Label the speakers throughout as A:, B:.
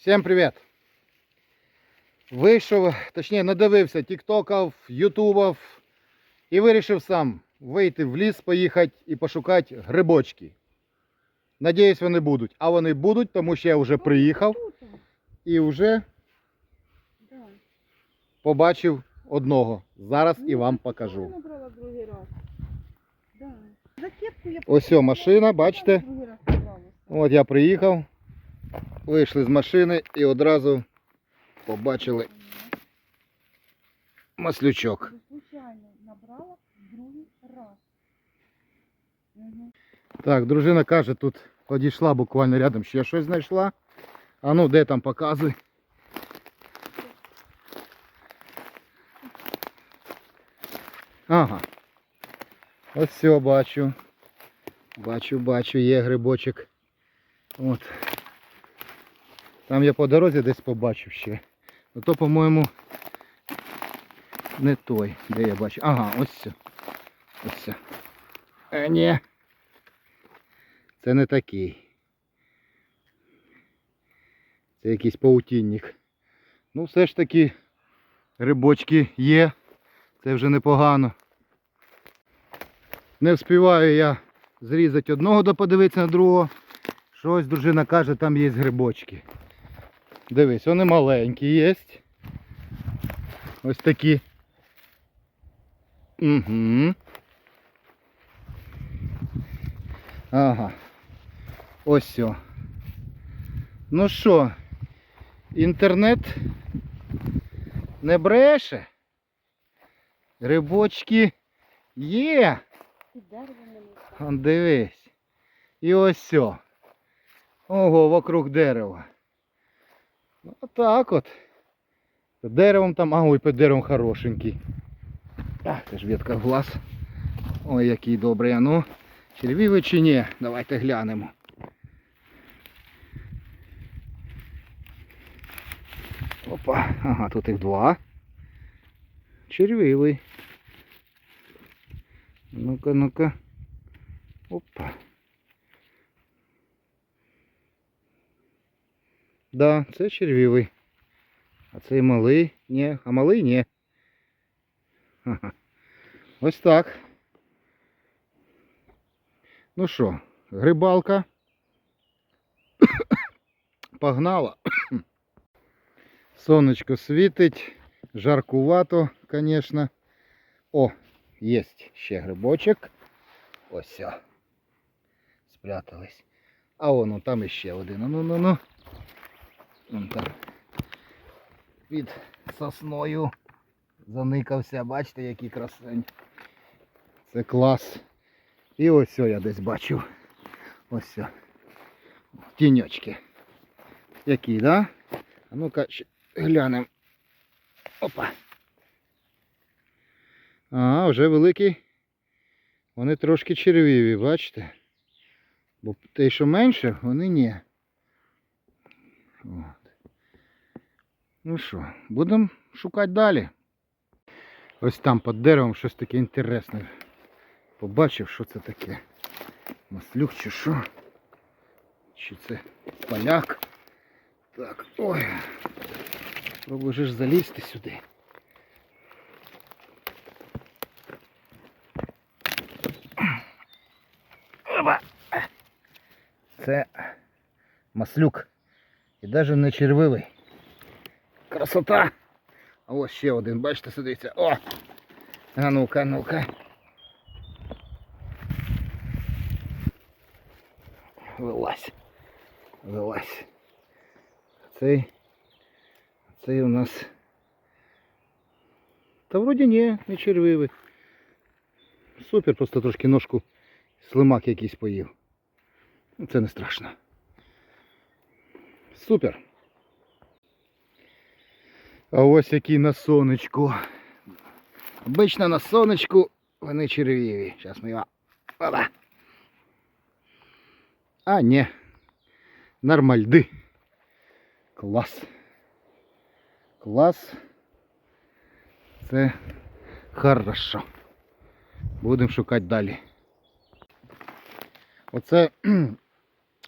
A: Всім привіт! Вийшов, точніше, надивився тіктоків, ютубів і вирішив сам вийти в ліс, поїхати і пошукати грибочки. Надіюсь, вони будуть. А вони будуть, тому що я вже приїхав і вже побачив одного. Зараз і вам
B: Ну,
A: покажу.
B: Кепку я
A: Ось машина, бачите? От я приїхав, вийшли з машини і одразу побачили маслючок.
B: Я набрала другий раз. Угу.
A: Так, дружина каже, тут підійшла буквально рядом, ще щось знайшла. А ну де там показуй. Ага. Ось все бачу. Бачу, бачу, є грибочок. От. Там я по дорозі десь побачив ще. Ну то, по-моєму, не той, де я бачу. Ага, ось все. Ось все. Е, ні. Це не такий. Це якийсь паутінник. Ну, все ж таки рибочки є. Це вже непогано. Не вспіваю я зрізати одного да подивитися на другого. Щось дружина каже, там є грибочки. Дивись, вони маленькі є. Ось такі. Угу. Ага. Ось все. Ну що, інтернет не бреше. Грибочки є. Дивись. І ось все. Ого, вокруг дерева. Ну, Отак от. Деревом там, а ой, під деревом хорошенький. А, це ж ветка глаз. Ой, який добрий, а ну. Червівий чи ні? Давайте глянемо. Опа, ага, тут їх два. Червивий. Ну-ка, ну-ка. Опа. Да, це червивий. А цей малий? Ні, а малий ні. Ось так. Ну що, грибалка. Погнала. Сонечко світить. Жаркувато, звісно. О, є ще грибочок. Ось. Спрятались. А воно там іще один. Ну ну ну. Вон там. Під сосною заникався. Бачите, який красень. Це клас. І ось о я десь бачив. Ось. о. Тіньочки. Які, да? А ну-ка глянемо. Опа. А, вже великі. Вони трошки червиві, бачите? Бо те, що менше, вони ні. От. Ну що, будемо шукати далі. Ось там під деревом щось таке інтересне. Побачив, що це таке. Маслюк чи що? Чи це поляк? Так, ой. Спробую же ж залізти сюди. Опа. Це маслюк. І навіть не червивий. Красота! А ось ще один, бачите, сидиться. О! А ну-ка, ну-ка. Вилазь. Вилазь. Цей. Цей у нас. Та вроді ні, не червивий. Супер, просто трошки ножку слимак якийсь поїв. Ну, Це не страшно. Супер. А ось який на сонечку. Обично на сонечку вони червиві. Зараз ми його. Опа. А, ні. Нормальди. Клас. Клас. Це хорошо. Будемо шукати далі. Оце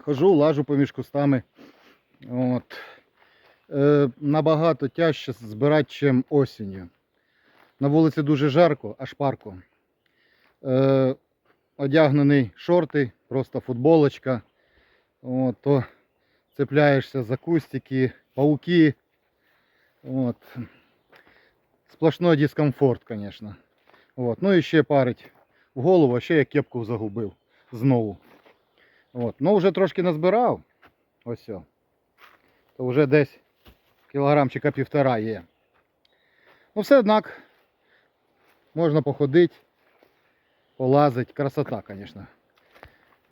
A: хожу, лажу поміж кустами. От. Е, набагато тяжче збирати, ніж осінню. На вулиці дуже жарко, аж парко. Е, одягнений шорти, просто футболочка. От, то цепляєшся за кустики, пауки. От. Сплошной дискомфорт, звісно. От. Ну і ще парить в голову, а ще я кепку загубив знову. От. Ну вже трошки назбирав. Ось. То вже десь кілограмчика півтора є. Ну все однак можна походити, полазити. Красота, звісно.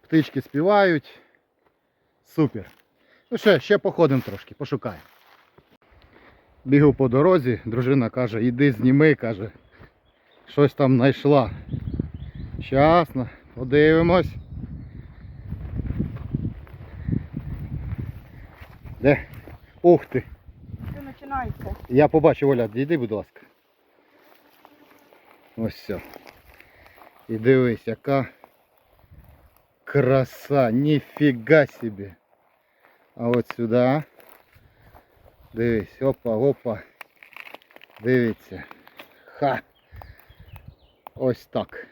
A: Птички співають. Супер. Ну ще, ще походимо трошки, пошукаємо. Бігав по дорозі, дружина каже, іди зніми, каже. Щось там знайшла. Щасно, подивимось. Де? Ух ти!
B: Все починається.
A: Я побачив, Оля, йди, будь ласка. Ось все. І дивись, яка краса, ніфіга собі. А от сюди. Дивись, опа, опа. Дивіться. Ха. Ось так.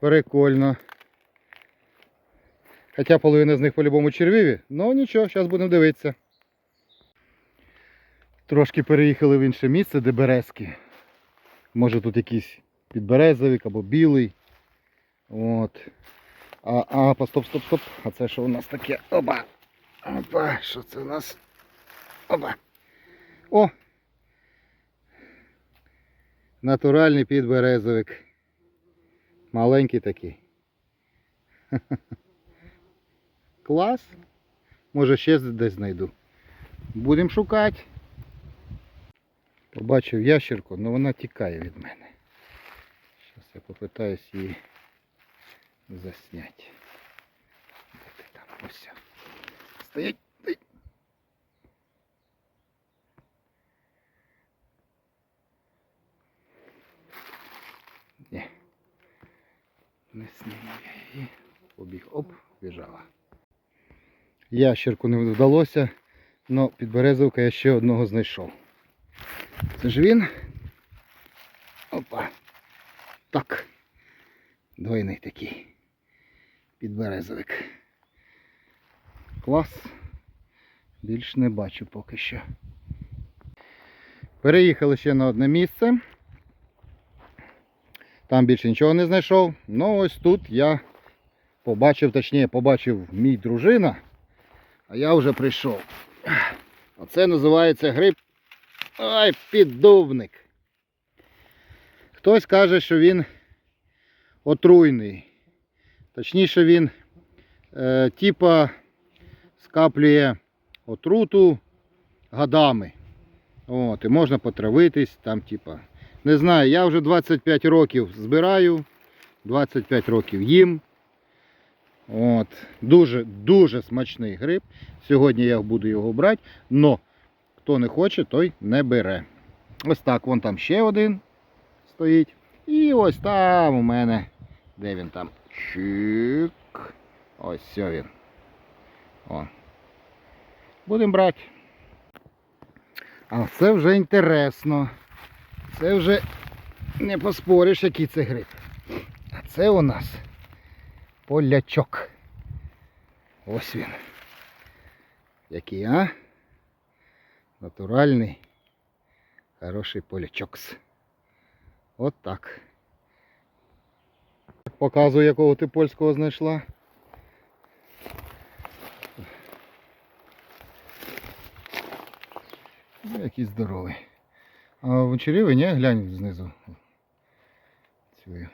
A: Прикольно. Хоча половина з них по-любому червиві, ну нічого, зараз будемо дивитися. Трошки переїхали в інше місце, де березки. Може тут якийсь підберезовик або білий. От. А, а, стоп, стоп, стоп. А це що у нас таке? Опа! Опа, що це у нас? Опа. О! Натуральний підберезовик. Маленький такий. Клас. Може ще десь знайду. Будемо шукати. Побачив ящерку, але вона тікає від мене. Зараз я попитаюсь її засняти. Де ти там? Ось. Стоять. Ні. Не зніму я її. Побіг. Оп, біжала. Ящерку не вдалося, але підберезовка я ще одного знайшов. Це ж він. Опа. Так. Двойний такий. Підберезовик. Клас. Більш не бачу поки що. Переїхали ще на одне місце. Там більше нічого не знайшов. Ну ось тут я побачив, точніше, побачив мій дружина, а я вже прийшов. Оце називається гриб Ай, піддубник. Хтось каже, що він отруйний. Точніше він е, типа скаплює отруту годами. От, і можна потравитись там, типа. Не знаю, я вже 25 років збираю, 25 років їм. От, дуже, дуже смачний гриб. Сьогодні я буду його брати, но Хто не хоче, той не бере. Ось так, вон там ще один стоїть. І ось там у мене. Де він там? Чик. Ось все він. О. Будемо брати. А це вже інтересно. Це вже не поспориш, який це гриб. А це у нас полячок. Ось він. Який, а? Натуральний, хороший полячокс. От так. Показую, якого ти польського знайшла. Ну, Який здоровий. А вечерівий, ні? Глянь знизу. Цю.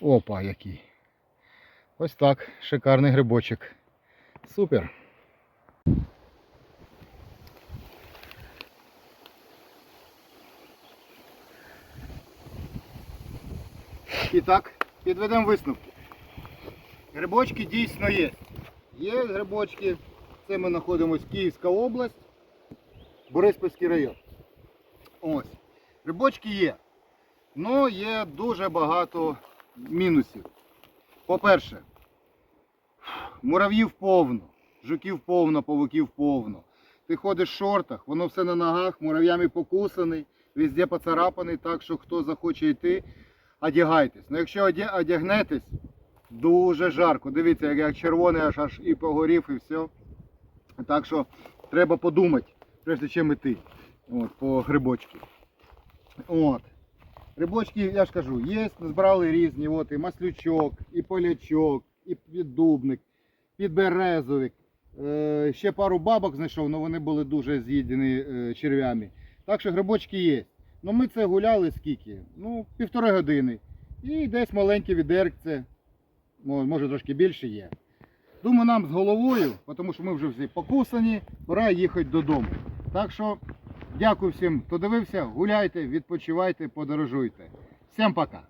A: Опа, який. Ось так. Шикарний грибочок. Супер. І так, підведемо висновки. Грибочки дійсно є. Є грибочки. Це ми знаходимося Київська область, Бориспільський район. Ось. Грибочки є. Ну є дуже багато мінусів. По-перше, мурав'їв повно, жуків повно, павуків повно. ти ходиш в шортах, воно все на ногах, мурав'ями покусаний, везде поцарапаний, так що хто захоче йти, одягайтесь. Ну якщо одягнетесь, дуже жарко. Дивіться, як, червоний аж аж і погорів, і все. Так що треба подумати, прежде чим іти. От, по грибочки. От. Грибочки, я ж кажу, є, збирали різні, от і маслючок, і полячок, і піддубник, підберезовик. Е, ще пару бабок знайшов, але вони були дуже з'їдені е, черв'ями. Так що грибочки є. Ну ми це гуляли скільки? Ну, півтори години. І десь маленьке відеркце, може трошки більше є. Думаю, нам з головою, тому що ми вже всі покусані, пора їхати додому. Так що дякую всім, хто дивився, гуляйте, відпочивайте, подорожуйте. Всім пока!